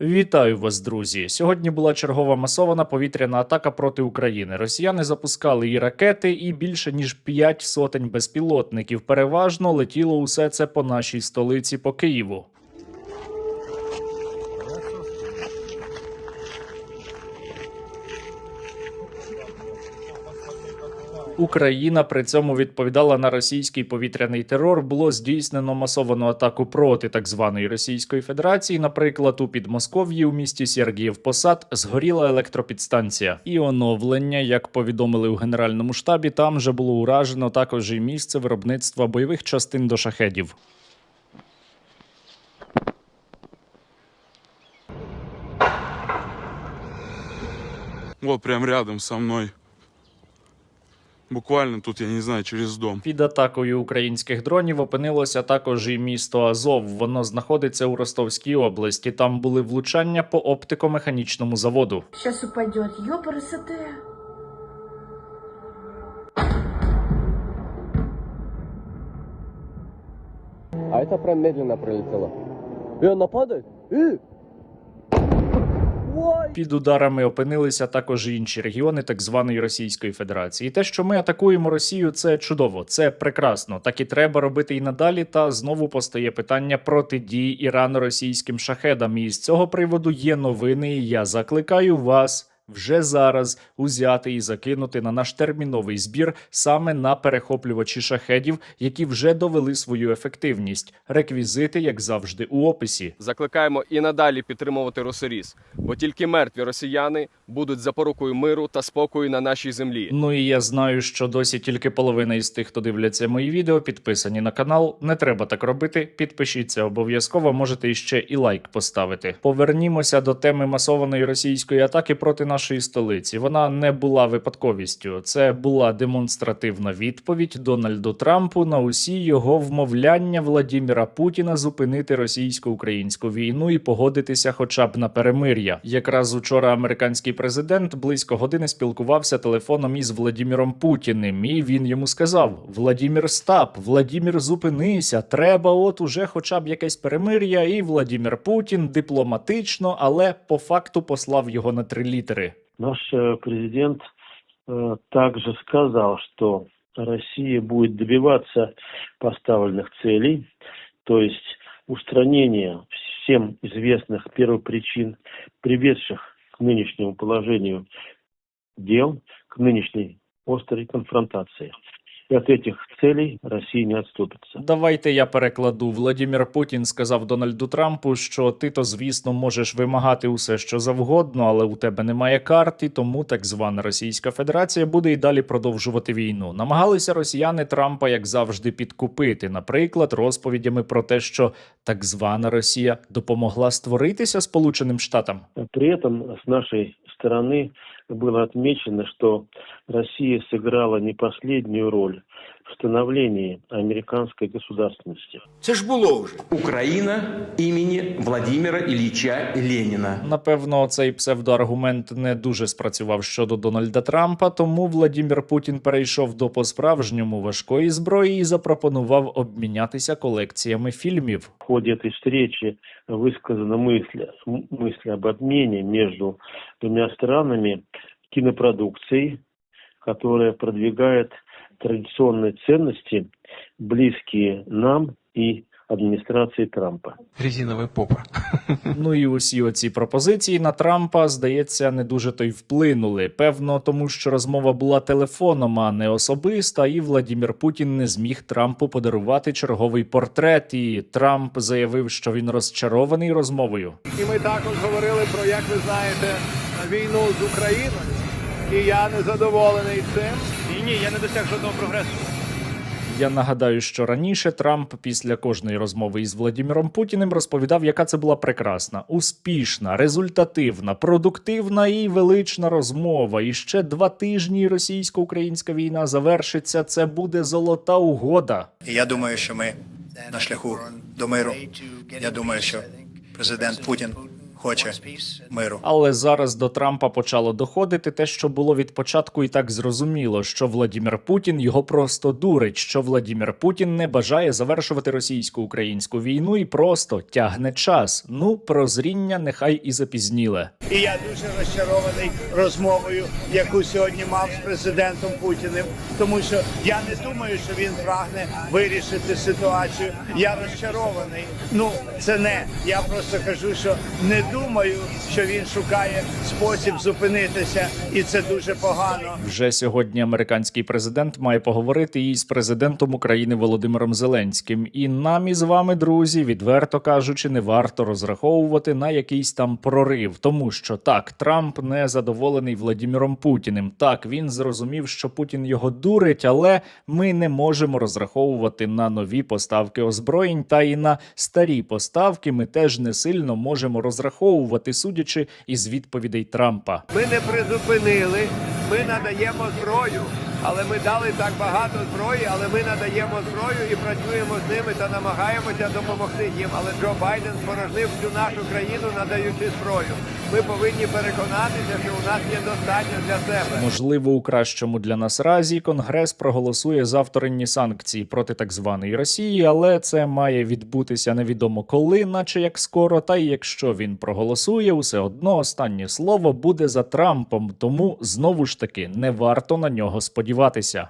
Вітаю вас, друзі! Сьогодні була чергова масована повітряна атака проти України. Росіяни запускали і ракети, і більше ніж п'ять сотень безпілотників. Переважно летіло усе це по нашій столиці, по Києву. Україна при цьому відповідала на російський повітряний терор. Було здійснено масовану атаку проти так званої Російської Федерації. Наприклад, у Підмосков'ї у місті Сергіїв Посад згоріла електропідстанція. І оновлення, як повідомили у генеральному штабі, там вже було уражено також і місце виробництва бойових частин до шахедів. Вот прям рядом со мной. Буквально тут, я не знаю, через дом. Під атакою українських дронів опинилося також і місто Азов. Воно знаходиться у Ростовській області. Там були влучання по оптико-механічному заводу. Сейчас упадет. Ёпрст. А это прям медленно пролетело. И она падает. Під ударами опинилися також інші регіони так званої Російської Федерації. І те, що ми атакуємо Росію, це чудово, це прекрасно. Так і треба робити і надалі. Та знову постає питання протидії Ірану російським шахедам. І з цього приводу є новини. І я закликаю вас. Вже зараз узяти і закинути на наш терміновий збір саме на перехоплювачі шахедів, які вже довели свою ефективність. Реквізити, як завжди, у описі. Закликаємо і надалі підтримувати Росоріс, бо тільки мертві росіяни будуть запорукою миру та спокою на нашій землі. Ну і я знаю, що досі тільки половина із тих, хто дивляться мої відео, підписані на канал. Не треба так робити. Підпишіться обов'язково. Можете іще і лайк поставити. Повернімося до теми масованої російської атаки проти нашої столиці. Вона не була випадковістю. Це була демонстративна відповідь Дональду Трампу на усі його вмовляння Владіміра Путіна зупинити російсько-українську війну і погодитися, хоча б на перемир'я. Якраз учора американський президент близько години спілкувався телефоном із Владіміром Путіним, і він йому сказав: Владімір, стап, Владімір, зупинися. Треба, от уже хоча б якесь перемир'я. І Владімір Путін дипломатично, але по факту послав його на три літери. Наш э, президент э, также сказал, что Россия будет добиваться поставленных целей, то есть устранения всем известных первопричин, приведших к нынешнему положению дел, к нынешней острой конфронтации. И от этих целей Россия не отступится. Давайте я перекладу. Владімір Путін сказав Дональду Трампу, що ти то, звісно, можеш вимагати усе, що завгодно, але у тебе немає карти, тому так звана Російська Федерація буде і далі продовжувати війну. Намагалися росіяни Трампа, як завжди, підкупити, наприклад, розповідями про те, що так звана Росія допомогла створитися Сполученим Штатам. При этом с нашей стороны было отмечено, что Россия сыграла не последнюю роль становлении американской государственности. Це ж було вже. Украина имени Владимира Ильича Ленина. Напевно, цей псевдоаргумент не дуже спрацював щодо Дональда Трампа, тому Владімір Путін перейшов до по-справжньому важкої зброї і запропонував обмінятися колекціями фільмів. В ходе этой встречи высказана мысль, м- мысль об обмене между двумя странами кинопродукцией, которая продвигает традиционные ценности, близкие нам и администрации Трампа. Резиновая попа. Ну і усі оці пропозиції на Трампа, здається, не дуже то й вплинули. Певно, тому що розмова була телефоном, а не особиста, і Владімір Путін не зміг Трампу подарувати черговий портрет. І Трамп заявив, що він розчарований розмовою. І ми також говорили про, як ви знаєте, війну з Україною. І я не задоволений цим. Ні, я не досяг жодного прогресу. Я нагадаю, що раніше Трамп після кожної розмови із Владіміром Путіним розповідав, яка це була прекрасна, успішна, результативна, продуктивна і велична розмова. І ще два тижні російсько-українська війна завершиться. Це буде золота угода. Я думаю, що ми на шляху до миру. Я думаю, що президент Путін хоче миру. Але зараз до Трампа почало доходити те, що було від початку, і так зрозуміло, що Владімір Путін його просто дурить, що Владімір Путін не бажає завершувати російсько-українську війну і просто тягне час. Ну, прозріння нехай і запізніле. І я дуже розчарований розмовою, яку сьогодні мав з президентом Путіним, тому що я не думаю, що він прагне вирішити ситуацію. Я розчарований. Ну це не я просто кажу, що не думаю, що він шукає спосіб зупинитися, і це дуже погано. Вже сьогодні американський президент має поговорити із президентом України Володимиром Зеленським. І нам із вами, друзі, відверто кажучи, не варто розраховувати на якийсь там прорив, тому що так, Трамп не задоволений Владіміром Путіним. Так, він зрозумів, що Путін його дурить, але ми не можемо розраховувати на нові поставки озброєнь та і на старі поставки. Ми теж не сильно можемо розраховувати, судячи із відповідей Трампа. Ми не призупинили, ми надаємо зброю. Але ми дали так багато зброї, але ми надаємо зброю і працюємо з ними та намагаємося допомогти їм. Але Джо Байден спорожнив всю нашу країну, надаючи зброю. Ми повинні переконатися, що у нас є достатньо для себе. Можливо, у кращому для нас разі Конгрес проголосує за вторинні санкції проти так званої Росії, але це має відбутися невідомо коли, наче як скоро. Та й якщо він проголосує, усе одно останнє слово буде за Трампом. Тому знову ж таки не варто на нього сподіватися.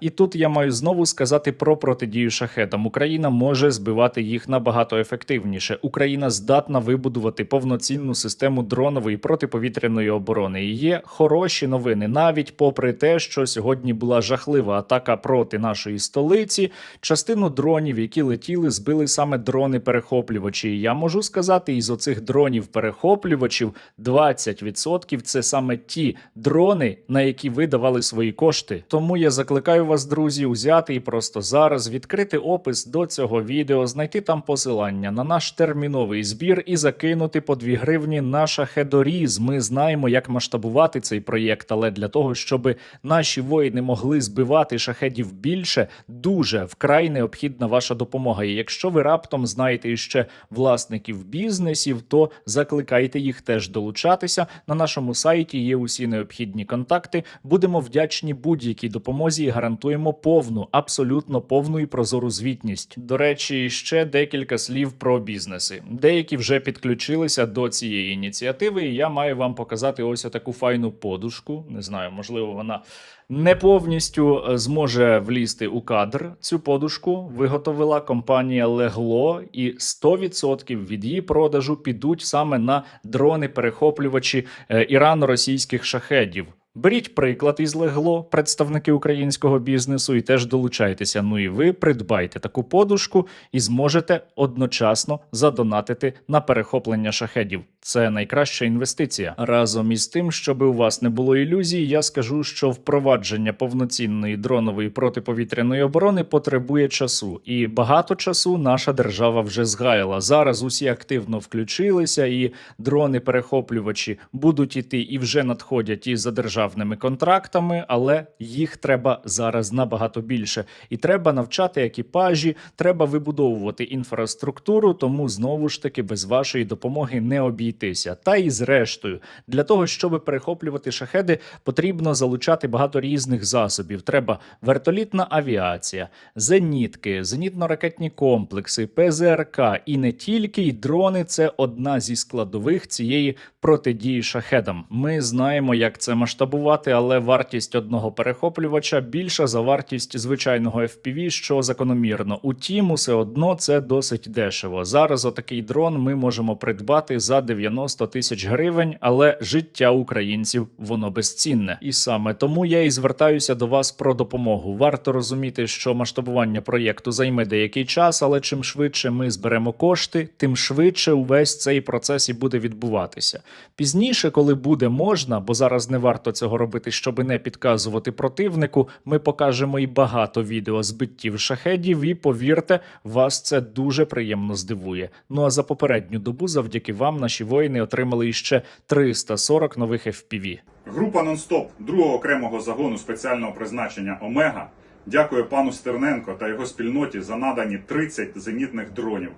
І тут я маю знову сказати про протидію шахедам. Україна може збивати їх набагато ефективніше. Україна здатна вибудувати повноцінну систему дронової протиповітряної оборони. І є хороші новини, навіть попри те, що сьогодні була жахлива атака проти нашої столиці. Частину дронів, які летіли, збили саме дрони-перехоплювачі. Я можу сказати, із оцих дронів-перехоплювачів 20% це саме ті дрони, на які ви давали свої кошти. Тому я закликаю вас, друзі, узяти і просто зараз відкрити опис до цього відео, знайти там посилання на наш терміновий збір і закинути по 2 гривні на шахедоріз. Ми знаємо, як масштабувати цей проєкт, але для того, щоб наші воїни могли збивати шахедів більше, дуже вкрай необхідна ваша допомога. І якщо ви раптом знаєте іще власників бізнесів, то закликайте їх теж долучатися. На нашому сайті є усі необхідні контакти. Будемо вдячні будь-якій допомозі і гарантуємо повну, абсолютно повну і прозору звітність. До речі, ще декілька слів про бізнеси. Деякі вже підключилися до цієї ініціативи. І я маю вам показати ось таку файну подушку. Не знаю, можливо, вона не повністю е, зможе влізти у кадр. Цю подушку виготовила компанія Легло, і 100% від її продажу підуть саме на дрони-перехоплювачі е, ірано-російських шахедів. Беріть приклад із легло, представники українського бізнесу, і теж долучайтеся. Ну і ви придбайте таку подушку і зможете одночасно задонатити на перехоплення шахедів. Це найкраща інвестиція. Разом із тим, щоб у вас не було ілюзій, я скажу, що впровадження повноцінної дронової протиповітряної оборони потребує часу, і багато часу наша держава вже згаяла. Зараз усі активно включилися, і дрони-перехоплювачі будуть іти і вже надходять із за державними контрактами, але їх треба зараз набагато більше. І треба навчати екіпажі, треба вибудовувати інфраструктуру. Тому знову ж таки без вашої допомоги не обійтися. Та і зрештою, для того, щоб перехоплювати шахеди, потрібно залучати багато різних засобів. Треба вертолітна авіація, зенітки, зенітно-ракетні комплекси, ПЗРК і не тільки і дрони це одна зі складових цієї протидії шахедам. Ми знаємо, як це масштабувати, але вартість одного перехоплювача більша за вартість звичайного FPV, що закономірно. Утім, усе одно це досить дешево. Зараз отакий дрон ми можемо придбати за 90 тисяч гривень, але життя українців воно безцінне. І саме тому я і звертаюся до вас про допомогу. Варто розуміти, що масштабування проєкту займе деякий час, але чим швидше ми зберемо кошти, тим швидше увесь цей процес і буде відбуватися. Пізніше, коли буде можна, бо зараз не варто цього робити, щоб не підказувати противнику. Ми покажемо і багато відео збиттів шахедів, і повірте, вас це дуже приємно здивує. Ну а за попередню добу, завдяки вам, наші воїни отримали іще 340 нових FPV. Група «Нонстоп» другого окремого загону спеціального призначення Омега дякує пану Стерненко та його спільноті за надані 30 зенітних дронів.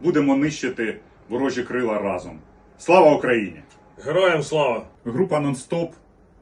Будемо нищити ворожі крила разом. Слава Україні! Героям слава! Група Нонстоп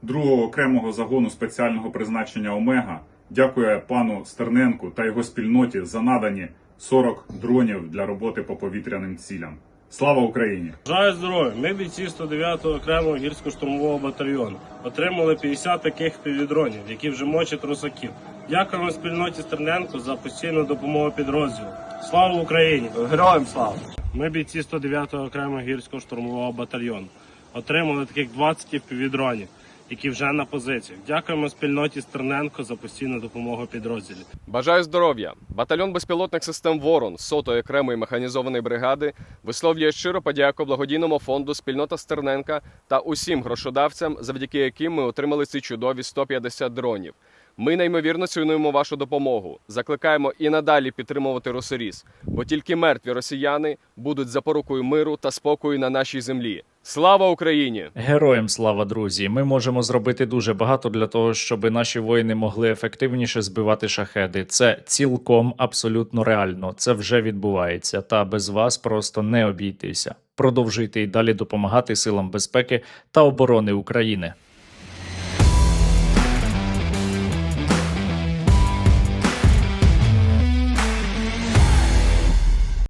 другого окремого загону спеціального призначення Омега дякує пану Стерненку та його спільноті за надані 40 дронів для роботи по повітряним цілям. Слава Україні! Бажаю здоров'я! Ми бійці 109-го окремого гірсько-штурмового батальйону отримали 50 таких півдронів, які вже мочать русаків. Дякуємо спільноті Стерненко за постійну допомогу підрозділу. Слава Україні! Героям слава! Ми бійці 109-го окремого гірського штурмового батальйону. Отримали таких 20 півдронів, які вже на позиціях. Дякуємо спільноті Стерненко за постійну допомогу підрозділі. Бажаю здоров'я! Батальйон безпілотних систем Ворон сотої окремої механізованої бригади висловлює щиро подяку благодійному фонду Спільнота Стерненка та усім грошодавцям, завдяки яким ми отримали ці чудові 150 дронів. Ми неймовірно цінуємо вашу допомогу. Закликаємо і надалі підтримувати Росоріс, бо тільки мертві росіяни будуть запорукою миру та спокою на нашій землі. Слава Україні! Героям слава, друзі! Ми можемо зробити дуже багато для того, щоб наші воїни могли ефективніше збивати шахеди. Це цілком абсолютно реально. Це вже відбувається. Та без вас просто не обійтися. Продовжуйте і далі допомагати силам безпеки та оборони України.